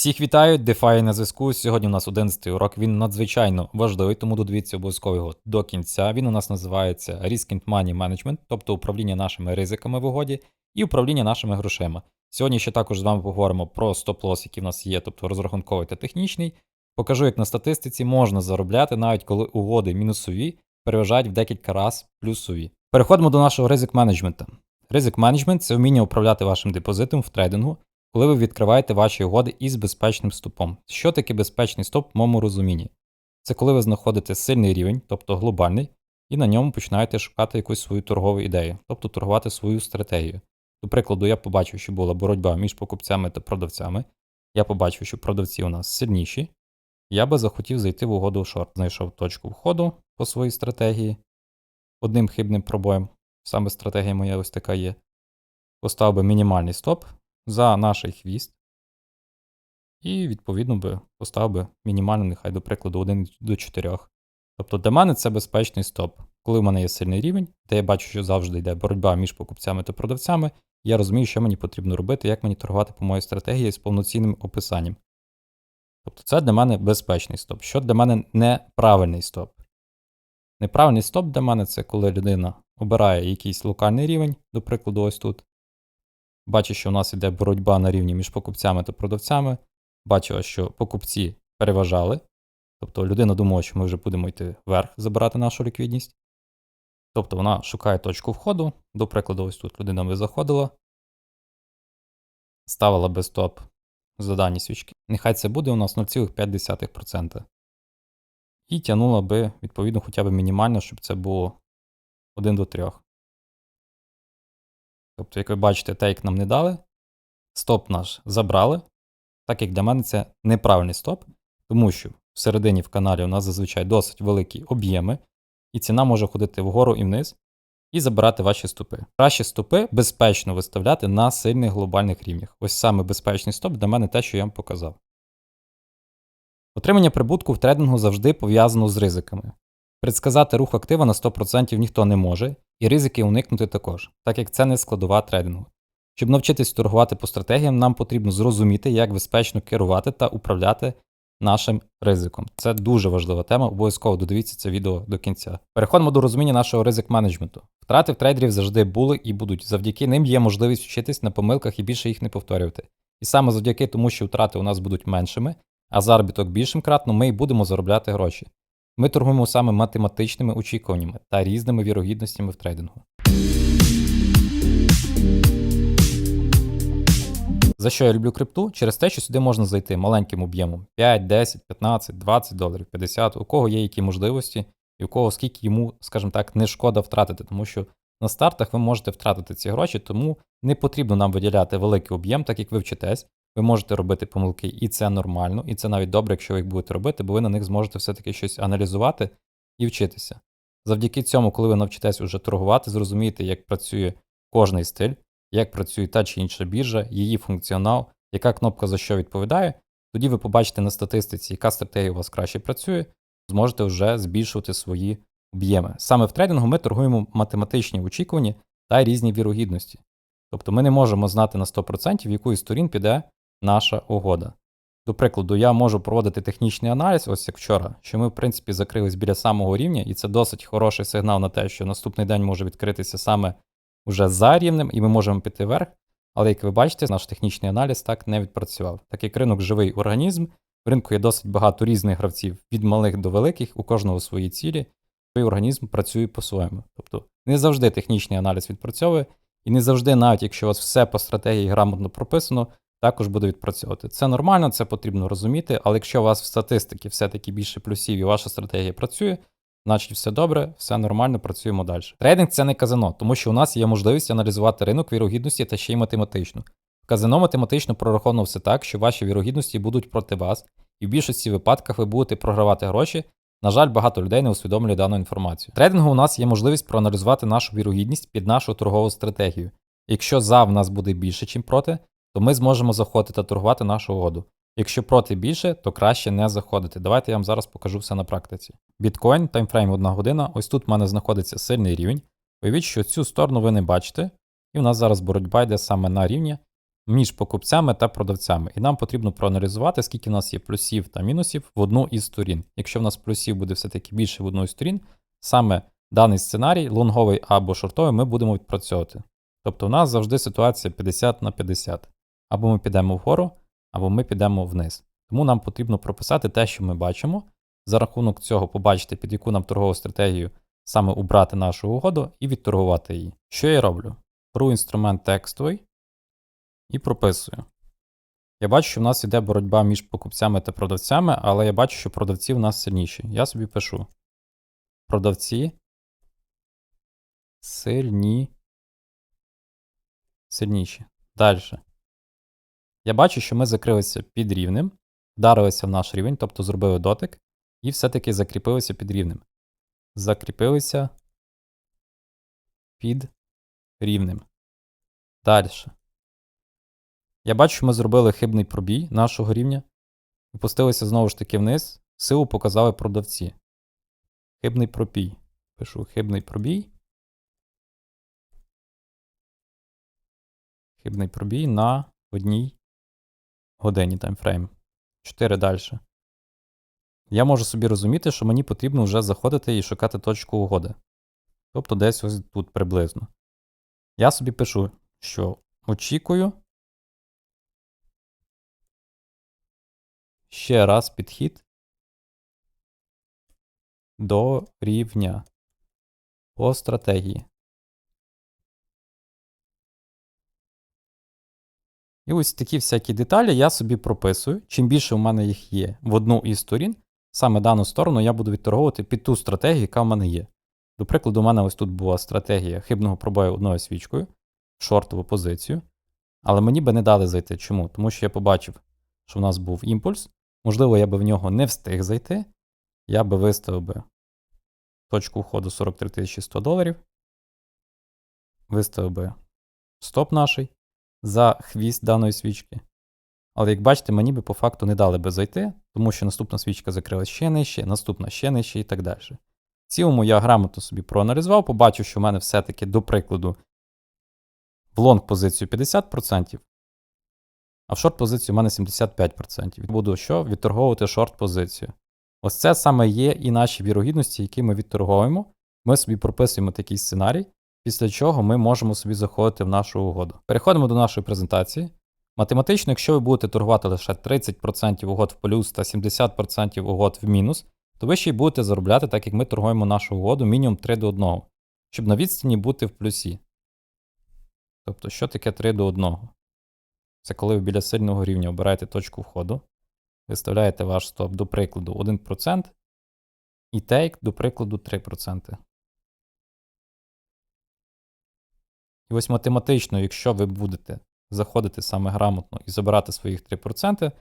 Всіх вітаю, DeFi на зв'язку. Сьогодні у нас 11 урок. Він надзвичайно важливий, тому додивіться обов'язково його до кінця. Він у нас називається Risk and Money Management, тобто управління нашими ризиками в угоді і управління нашими грошима. Сьогодні ще також з вами поговоримо про стоп-лосс, який в нас є, тобто розрахунковий та технічний. Покажу, як на статистиці можна заробляти, навіть коли угоди мінусові переважають в декілька разів плюсові. Переходимо до нашого ризик менеджмента. Ризик менеджмент це вміння управляти вашим депозитом в трейдингу, коли ви відкриваєте ваші угоди із безпечним стопом. Що таке безпечний стоп в моєму розумінні? Це коли ви знаходите сильний рівень, тобто глобальний, і на ньому починаєте шукати якусь свою торгову ідею, тобто торгувати свою стратегію. До прикладу, я побачив, що була боротьба між покупцями та продавцями. Я побачив, що продавці у нас сильніші. Я би захотів зайти в угоду в шорт. Знайшов точку входу по своїй стратегії. Одним хибним пробоєм, саме стратегія моя ось така є. Поставив би мінімальний стоп за наш хвіст. І, відповідно, би поставив би мінімально, нехай, до прикладу, 1 до 4. Тобто для мене це безпечний стоп. Коли в мене є сильний рівень, де я бачу, що завжди йде боротьба між покупцями та продавцями, я розумію, що мені потрібно робити, як мені торгувати по моїй стратегії з повноцінним описанням. Тобто це для мене безпечний стоп. Що для мене неправильний стоп? Неправильний стоп для мене це коли людина обирає якийсь локальний рівень, до прикладу, ось тут. Бачить, що у нас йде боротьба на рівні між покупцями та продавцями. Бачила, що покупці переважали. Тобто людина думала, що ми вже будемо йти вверх, забирати нашу ліквідність. Тобто вона шукає точку входу. До прикладу, ось тут людина би заходила, ставила би стоп за дані свічки. Нехай це буде у нас 0,5%. І тягнула би, відповідно, хоча б мінімально, щоб це було 1 до 3. Тобто, як ви бачите, тейк нам не дали, стоп наш забрали. Так як для мене це неправильний стоп, тому що всередині в каналі у нас зазвичай досить великі об'єми, і ціна може ходити вгору і вниз і забирати ваші стопи. Краще стопи безпечно виставляти на сильних глобальних рівнях. Ось саме безпечний стоп для мене те, що я вам показав. Отримання прибутку в трейдингу завжди пов'язано з ризиками. Предсказати рух актива на 100% ніхто не може, і ризики уникнути також, так як це не складова трейдингу. Щоб навчитись торгувати по стратегіям, нам потрібно зрозуміти, як безпечно керувати та управляти нашим ризиком. Це дуже важлива тема, обов'язково додивіться це відео до кінця. Переходимо до розуміння нашого ризик менеджменту. Втрати в трейдерів завжди були і будуть. Завдяки ним є можливість вчитись на помилках і більше їх не повторювати. І саме завдяки тому, що втрати у нас будуть меншими, а заробіток більшим кратно, ми й будемо заробляти гроші. Ми торгуємо саме математичними очікуваннями та різними вірогідностями в трейдингу. За що я люблю крипту? Через те, що сюди можна зайти маленьким об'ємом 5, 10, 15, 20 доларів, 50, у кого є які можливості, і у кого скільки йому, скажімо так, не шкода втратити, тому що на стартах ви можете втратити ці гроші, тому не потрібно нам виділяти великий об'єм, так як ви вчитесь. Ви можете робити помилки, і це нормально, і це навіть добре, якщо ви їх будете робити, бо ви на них зможете все-таки щось аналізувати і вчитися. Завдяки цьому, коли ви навчитесь уже торгувати, зрозумієте, як працює кожний стиль, як працює та чи інша біржа, її функціонал, яка кнопка за що відповідає, тоді ви побачите на статистиці, яка стратегія у вас краще працює, зможете вже збільшувати свої об'єми. Саме в трейдингу ми торгуємо математичні очікування та різні вірогідності. Тобто ми не можемо знати на 100%, в яку із сторін піде наша угода. До прикладу, я можу проводити технічний аналіз, ось як вчора, що ми, в принципі, закрились біля самого рівня, і це досить хороший сигнал на те, що наступний день може відкритися саме вже за рівнем, і ми можемо піти вверх. Але як ви бачите, наш технічний аналіз так не відпрацював. Так як ринок живий організм, в ринку є досить багато різних гравців від малих до великих, у кожного свої цілі, і організм працює по-своєму. Тобто не завжди технічний аналіз відпрацьовує, і не завжди, навіть якщо у вас все по стратегії грамотно прописано, також буде відпрацьовувати. Це нормально, це потрібно розуміти, але якщо у вас в статистиці все-таки більше плюсів і ваша стратегія працює, значить все добре, все нормально, працюємо далі. Трейдинг це не казино, тому що у нас є можливість аналізувати ринок вірогідності та ще й математично. В казино математично прораховано все так, що ваші вірогідності будуть проти вас, і в більшості випадках ви будете програвати гроші. На жаль, багато людей не усвідомлює дану інформацію. Трейдингу у нас є можливість проаналізувати нашу вірогідність під нашу торгову стратегію. Якщо за в нас буде більше, ніж проти, то ми зможемо заходити та торгувати нашу угоду. Якщо проти більше, то краще не заходити. Давайте я вам зараз покажу все на практиці. Біткоін, таймфрейм 1 година. Ось тут в мене знаходиться сильний рівень. Уявіть, що цю сторону ви не бачите, і у нас зараз боротьба йде саме на рівні між покупцями та продавцями. І нам потрібно проаналізувати, скільки в нас є плюсів та мінусів в одну із сторін. Якщо в нас плюсів буде все-таки більше в одну із сторін, саме даний сценарій, лонговий або шортовий, ми будемо відпрацьовувати. Тобто, у нас завжди ситуація 50 на 50. Або ми підемо вгору, або ми підемо вниз. Тому нам потрібно прописати те, що ми бачимо. За рахунок цього побачити, під яку нам торгову стратегію саме убрати нашу угоду і відторгувати її. Що я роблю? Беру інструмент текстовий і прописую. Я бачу, що в нас йде боротьба між покупцями та продавцями, але я бачу, що продавці в нас сильніші. Я собі пишу: продавці сильні. Сильніші. Далі. Я бачу, що ми закрилися під рівнем, вдарилися в наш рівень, тобто зробили дотик, і все-таки закріпилися під рівнем. Закріпилися під рівнем. Далі. Я бачу, що ми зробили хибний пробій нашого рівня. Опустилися знову ж таки вниз. Силу показали продавці. Хибний пробій. Пишу хибний пробій. Хибний пробій на одній годині таймфрейм. 4 далі. Я можу собі розуміти, що мені потрібно вже заходити і шукати точку угоди. Тобто десь ось тут приблизно. Я собі пишу, що очікую. Ще раз підхід до рівня по стратегії. І ось такі всякі деталі я собі прописую. Чим більше у мене їх є в одну із сторін, саме дану сторону я буду відторговувати під ту стратегію, яка в мене є. До прикладу, у мене ось тут була стратегія хибного пробою одною свічкою, в шортову позицію. Але мені би не дали зайти. Чому? Тому що я побачив, що в нас був імпульс. Можливо, я би в нього не встиг зайти. Я би виставив би точку входу 43 100 доларів. Виставив би стоп наший за хвіст даної свічки. Але як бачите, мені би по факту не дали би зайти, тому що наступна свічка закрилась ще нижче, наступна ще нижче і так далі. В цілому я грамотно собі проаналізував, побачив, що в мене все-таки, до прикладу, в лонг позицію 50%, а в шорт позицію в мене 75%. Буду що? Відторговувати шорт позицію. Ось це саме є і наші вірогідності, які ми відторговуємо. Ми собі прописуємо такий сценарій, після чого ми можемо собі заходити в нашу угоду. Переходимо до нашої презентації. Математично, якщо ви будете торгувати лише 30% угод в плюс та 70% угод в мінус, то ви ще й будете заробляти, так як ми торгуємо нашу угоду мінімум 3 до 1, щоб на відстані бути в плюсі. Тобто, що таке 3 до 1? Це коли ви біля сильного рівня обираєте точку входу, виставляєте ваш стоп, до прикладу, 1% і тейк, до прикладу, 3%. І ось математично, якщо ви будете заходити саме грамотно і забирати своїх 3%,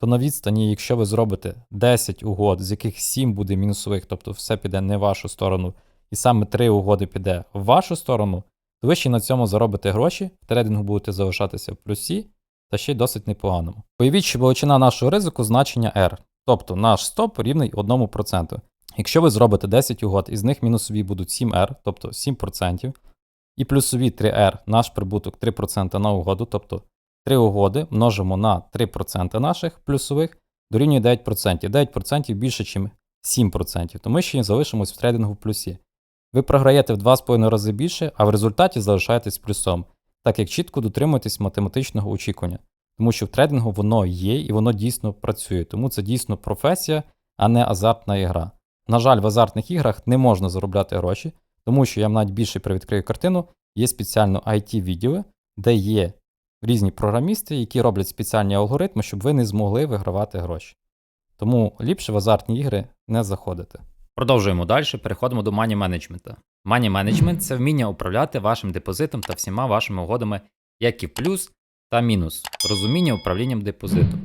то на відстані, якщо ви зробите 10 угод, з яких 7 буде мінусових, тобто все піде не в вашу сторону, і саме 3 угоди піде в вашу сторону, то ви ще на цьому заробите гроші, в трейдингу будете залишатися в плюсі, та ще й досить непоганому. Уявіть, що величина нашого ризику значення R, тобто наш стоп рівний 1%. Якщо ви зробите 10 угод, із них мінусові будуть 7R, тобто 7%, і плюсові 3R, наш прибуток 3% на угоду, тобто 3 угоди множимо на 3% наших плюсових, дорівнює 9%. 9% більше, ніж 7%, то ми ще залишимось в трейдингу в плюсі. Ви програєте в 2,5 рази більше, а в результаті залишаєтесь плюсом, так як чітко дотримуєтесь математичного очікування. Тому що в трейдингу воно є і воно дійсно працює. Тому це дійсно професія, а не азартна ігра. На жаль, в азартних іграх не можна заробляти гроші, тому що я навіть більше привідкрию картину, є спеціально IT-відділи, де є різні програмісти, які роблять спеціальні алгоритми, щоб ви не змогли вигравати гроші. Тому ліпше в азартні ігри не заходити. Продовжуємо далі, переходимо до мані менеджмента. Мані менеджмент це вміння управляти вашим депозитом та всіма вашими угодами, як і плюс та мінус, розуміння управлінням депозитом.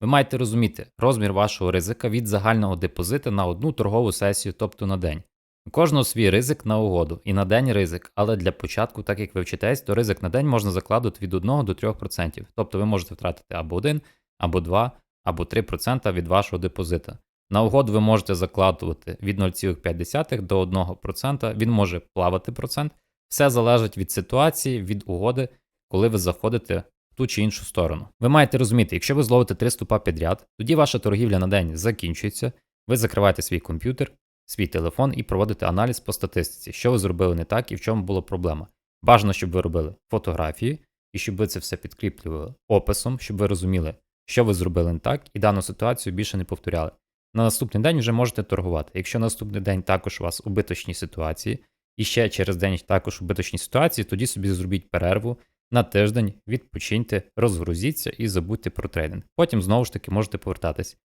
Ви маєте розуміти розмір вашого ризика від загального депозита на одну торгову сесію, тобто на день. У кожного свій ризик на угоду і на день ризик, але для початку, так як ви вчитесь, то ризик на день можна закладати від 1 до 3%. Тобто ви можете втратити або 1, або 2, або 3% від вашого депозита. На угоду ви можете закладувати від 0,5 до 1%, він може плавати процент. Все залежить від ситуації, від угоди, коли ви заходите в ту чи іншу сторону. Ви маєте розуміти, якщо ви зловите три стопа підряд, тоді ваша торгівля на день закінчується, ви закриваєте свій комп'ютер, свій телефон і проводите аналіз по статистиці, що ви зробили не так і в чому була проблема. Бажано, щоб ви робили фотографії і щоб ви це все підкріплювали описом, щоб ви розуміли, що ви зробили не так, і дану ситуацію більше не повторяли. На наступний день вже можете торгувати. Якщо наступний день також у вас убиточні ситуації, і ще через день також убиточні ситуації, тоді собі зробіть перерву на тиждень, відпочиньте, розгрузіться і забудьте про трейдинг. Потім знову ж таки можете повертатись.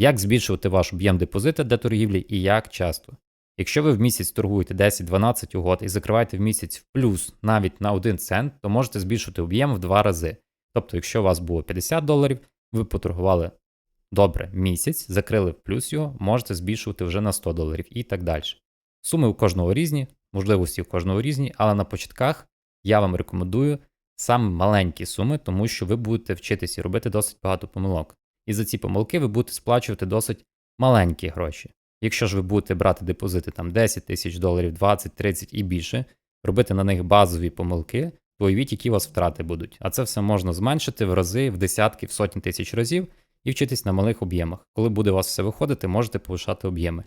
Як збільшувати ваш об'єм депозита для торгівлі і як часто? Якщо ви в місяць торгуєте 10-12 угод і закриваєте в місяць в плюс навіть на 1 цент, то можете збільшити об'єм в 2 рази. Тобто, якщо у вас було 50 доларів, ви поторгували добре місяць, закрили в плюс його, можете збільшувати вже на 100 доларів і так далі. Суми у кожного різні, можливості у кожного різні, але на початках я вам рекомендую саме маленькі суми, тому що ви будете вчитися і робити досить багато помилок. І за ці помилки ви будете сплачувати досить маленькі гроші. Якщо ж ви будете брати депозити там 10 тисяч доларів, 20, 30 і більше, робити на них базові помилки, то уявіть, які у вас втрати будуть. А це все можна зменшити в рази, в десятки, в сотні тисяч разів і вчитись на малих об'ємах. Коли буде у вас все виходити, можете повишати об'єми.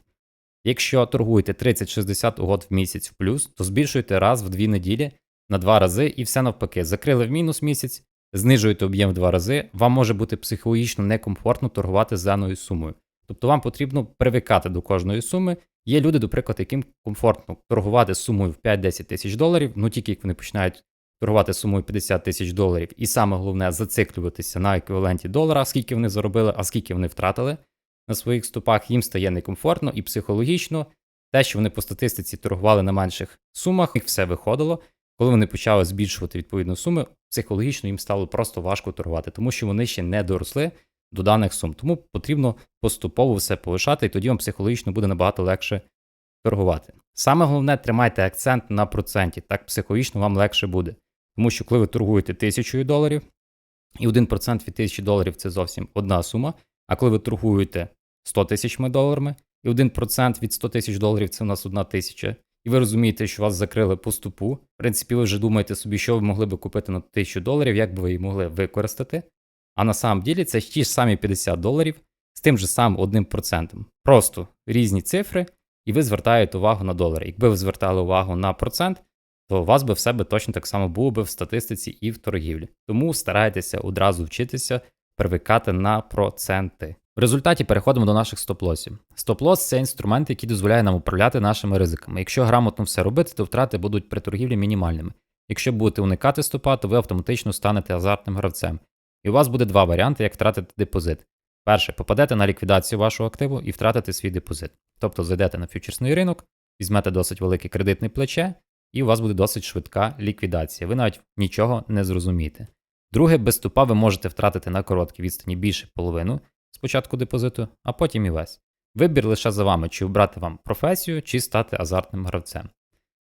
Якщо торгуєте 30-60 угод в місяць в плюс, то збільшуйте раз в дві неділі на два рази і все навпаки. Закрили в мінус місяць, знижуєте об'єм в два рази, вам може бути психологічно некомфортно торгувати з даною сумою. Тобто вам потрібно привикати до кожної суми. Є люди, до прикладу, яким комфортно торгувати сумою в 5-10 тисяч доларів, ну тільки як вони починають торгувати сумою 50 тисяч доларів, і саме головне зациклюватися на еквіваленті долара, скільки вони заробили, а скільки вони втратили на своїх стопах, їм стає некомфортно і психологічно. Те, що вони по статистиці торгували на менших сумах, їх все виходило. Коли вони почали збільшувати відповідну суми, психологічно їм стало просто важко торгувати, тому що вони ще не доросли до даних сум. Тому потрібно поступово все повишати, і тоді вам психологічно буде набагато легше торгувати. Саме головне, тримайте акцент на проценті, так психологічно вам легше буде. Тому що коли ви торгуєте тисячою доларів, і 1% від 1000 доларів це зовсім одна сума. А коли ви торгуєте 100 тисячами доларами, і 1% від 100 тисяч доларів це у нас одна тисяча, і ви розумієте, що вас закрили по ступу. В принципі, ви вже думаєте собі, що ви могли би купити на 1000 доларів, як би ви її могли використати. А на самом ділі це ті ж самі 50 доларів з тим же самим 1%. Просто різні цифри, і ви звертаєте увагу на долари. Якби ви звертали увагу на процент, то у вас би все би точно так само було би в статистиці і в торгівлі. Тому старайтеся одразу вчитися привикати на проценти. В результаті переходимо до наших стоп-лосів. Стоп-лос це інструмент, який дозволяє нам управляти нашими ризиками. Якщо грамотно все робити, то втрати будуть при торгівлі мінімальними. Якщо будете уникати стопа, то ви автоматично станете азартним гравцем. І у вас буде два варіанти, як втратити депозит. Перше, попадете на ліквідацію вашого активу і втратите свій депозит. Тобто зайдете на фьючерсний ринок, візьмете досить велике кредитне плече, і у вас буде досить швидка ліквідація. Ви навіть нічого не зрозумієте. Друге, без стопа ви можете втратити на короткій відстані більше половину спочатку депозиту, а потім і весь. Вибір лише за вами, чи обрати вам професію, чи стати азартним гравцем.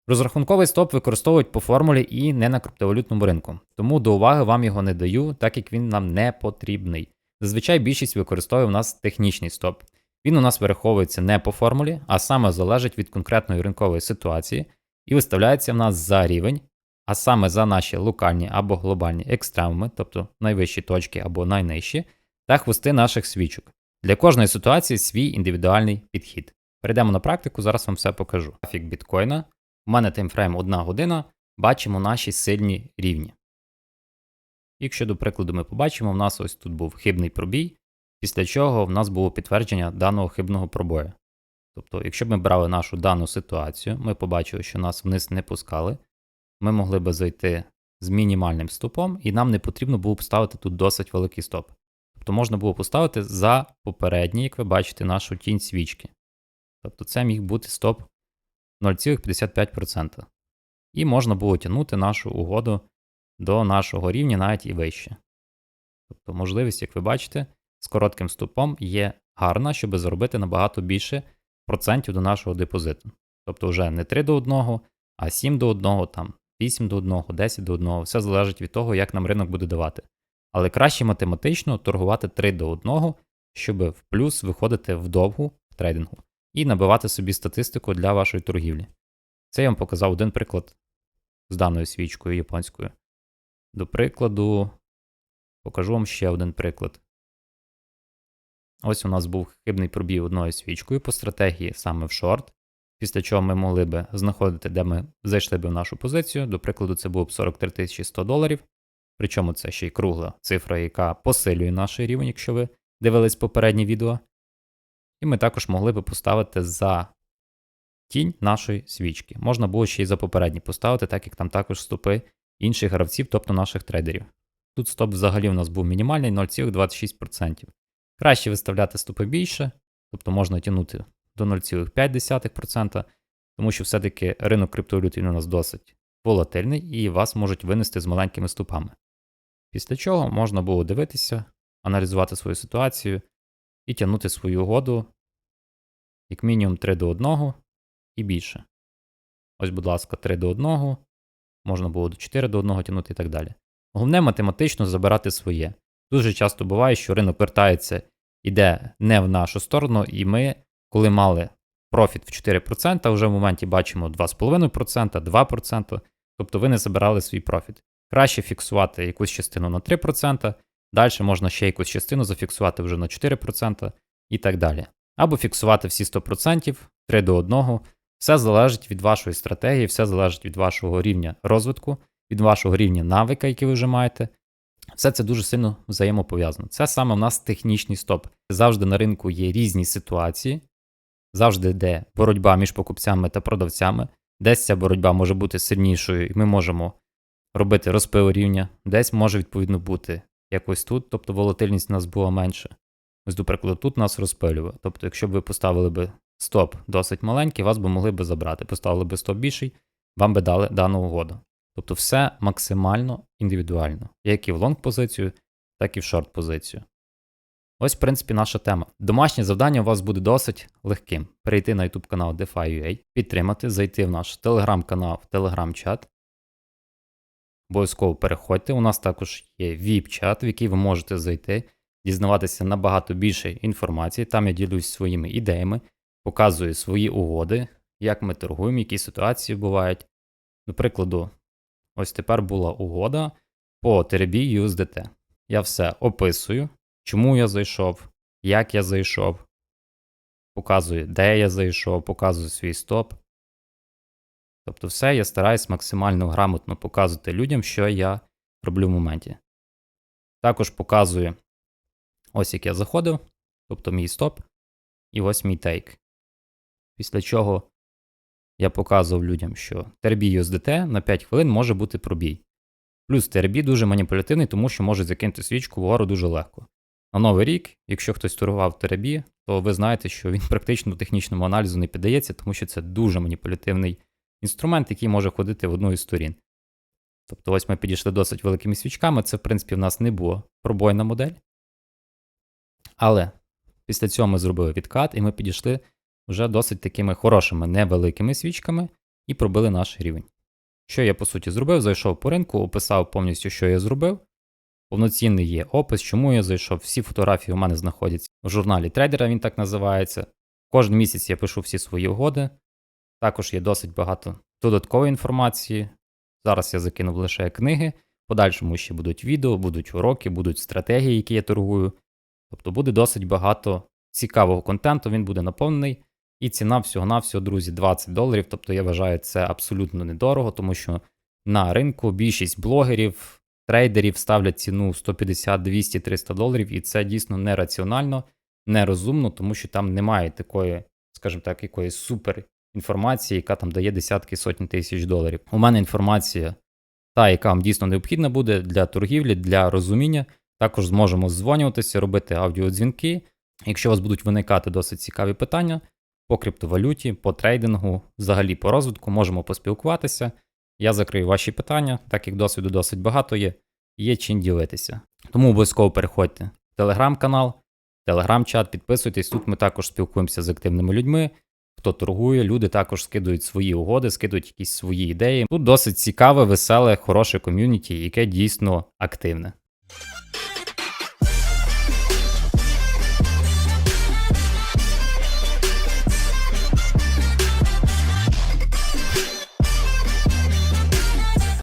Розрахунковий стоп використовують по формулі і не на криптовалютному ринку, тому до уваги вам його не даю, так як він нам не потрібний. Зазвичай більшість використовує у нас технічний стоп. Він у нас вираховується не по формулі, а саме залежить від конкретної ринкової ситуації і виставляється в нас за рівень, а саме за наші локальні або глобальні екстремуми, тобто найвищі точки або найнижчі, та хвости наших свічок. Для кожної ситуації свій індивідуальний підхід. Перейдемо на практику, зараз вам все покажу. Графік біткоїна. У мене таймфрейм 1 година, бачимо наші сильні рівні. Якщо, до прикладу, ми побачимо, в нас ось тут був хибний пробій, після чого в нас було підтвердження даного хибного пробою. Тобто, якщо б ми брали нашу дану ситуацію, ми побачили, що нас вниз не пускали, ми могли би зайти з мінімальним стопом, і нам не потрібно було б ставити тут досить великий стоп. Тобто можна було поставити за попередній, як ви бачите, нашу тінь свічки. Тобто це міг бути стоп 0,55%. І можна було тягнути нашу угоду до нашого рівня навіть і вище. Тобто можливість, як ви бачите, з коротким стопом є гарна, щоб заробити набагато більше процентів до нашого депозиту. Тобто вже не 3 до 1, а 7 до 1, там 8 до 1, 10 до 1. Все залежить від того, як нам ринок буде давати. Але краще математично торгувати 3 до 1, щоб в плюс виходити вдовгу в трейдингу і набивати собі статистику для вашої торгівлі. Це я вам показав один приклад з даною свічкою японською. До прикладу, Покажу вам ще один приклад. Ось у нас був хибний пробій одною свічкою по стратегії саме в шорт, після чого ми могли би знаходити, де ми зайшли би в нашу позицію. До прикладу, це було б 43 100 доларів. Причому це ще й кругла цифра, яка посилює наш рівень, якщо ви дивились попереднє відео. І ми також могли би поставити за тінь нашої свічки. Можна було ще й за попередні поставити, так як там також стопи інших гравців, тобто наших трейдерів. Тут стоп взагалі у нас був мінімальний 0,26%. Краще виставляти стопи більше, тобто можна тягнути до 0,5%, тому що все-таки ринок криптовалюти у нас досить волатильний і вас можуть винести з маленькими стопами. Після чого можна було дивитися, аналізувати свою ситуацію і тягнути свою угоду як мінімум 3 до 1 і більше. Ось, будь ласка, 3 до 1, можна було до 4 до 1 тягнути і так далі. Головне математично забирати своє. Дуже часто буває, що ринок вертається, іде не в нашу сторону, і ми, коли мали профіт в 4%, вже в моменті бачимо 2,5%, 2%, тобто ви не забирали свій профіт. Краще фіксувати якусь частину на 3%, далі можна ще якусь частину зафіксувати вже на 4% і так далі. Або фіксувати всі 100%, 3 до 1. Все залежить від вашої стратегії, все залежить від вашого рівня розвитку, від вашого рівня навика, який ви вже маєте. Все це дуже сильно взаємопов'язано. Це саме в нас технічний стоп. Завжди на ринку є різні ситуації, завжди йде боротьба між покупцями та продавцями. Десь ця боротьба може бути сильнішою, і ми можемо робити розпил рівня, десь може відповідно бути якось тут, тобто волатильність у нас була менша. Ось, до прикладу, тут нас розпилює. Тобто, якщо б ви поставили би стоп досить маленький, вас би могли би забрати. Поставили би стоп більший, вам би дали дану угоду. Тобто все максимально індивідуально, як і в лонг позицію, так і в шорт позицію. Ось, в принципі, наша тема. Домашнє завдання у вас буде досить легким. Перейти на YouTube канал DeFi.ua, підтримати, зайти в наш телеграм-канал, в телеграм-чат. Обов'язково переходьте. У нас також є VIP-чат, в який ви можете зайти, дізнаватися набагато більше інформації. Там я ділюсь своїми ідеями, показую свої угоди, як ми торгуємо, які ситуації бувають. До прикладу, ось тепер була угода по TRB USDT. Я все описую, чому я зайшов, як я зайшов, показую, де я зайшов, показую свій стоп. Тобто, все я стараюсь максимально грамотно показувати людям, що я роблю в моменті. Також показую, ось як я заходив, тобто мій стоп, і ось мій тейк. Після чого я показував людям, що TRB USDT на 5 хвилин може бути пробій. Плюс TRB дуже маніпулятивний, тому що може закинути свічку вгору дуже легко. На новий рік, якщо хтось торгував TRB, то ви знаєте, що він практично технічному аналізу не піддається, тому що це дуже маніпулятивний інструмент, який може ходити в одну із сторін. Тобто, ось ми підійшли досить великими свічками, це, в принципі, в нас не була пробойна модель. Але після цього ми зробили відкат, і ми підійшли вже досить такими хорошими невеликими свічками і пробили наш рівень. Що я по суті зробив? Зайшов по ринку, описав повністю, що я зробив. Повноцінний є опис, чому я зайшов. Всі фотографії у мене знаходяться в журналі трейдера, він так називається. Кожен місяць я пишу всі свої угоди. Також є досить багато додаткової інформації. Зараз я закинув лише книги. Подальшому ще будуть відео, будуть уроки, будуть стратегії, які я торгую. Тобто буде досить багато цікавого контенту, він буде наповнений. І ціна всього-навсього, друзі, 20 доларів. Тобто я вважаю це абсолютно недорого, тому що на ринку більшість блогерів, трейдерів ставлять ціну 150, 200, 300 доларів, і це дійсно нераціонально, нерозумно, тому що там немає такої, скажімо так, якоїсь супер інформації, яка там дає десятки сотні тисяч доларів. У мене інформація, та, яка вам дійсно необхідна буде для торгівлі, для розуміння. Також зможемо дзвонюватися, робити аудіодзвінки. Якщо у вас будуть виникати досить цікаві питання по криптовалюті, по трейдингу, взагалі по розвитку, можемо поспілкуватися. Я закрию ваші питання, так як досвіду досить багато є, є чим ділитися. Тому обов'язково переходьте в телеграм-канал, телеграм-чат, підписуйтесь. Тут ми також спілкуємося з активними людьми. Хто торгує, люди також скидують свої угоди, скидують якісь свої ідеї. Тут досить цікаве, веселе, хороше ком'юніті, яке дійсно активне.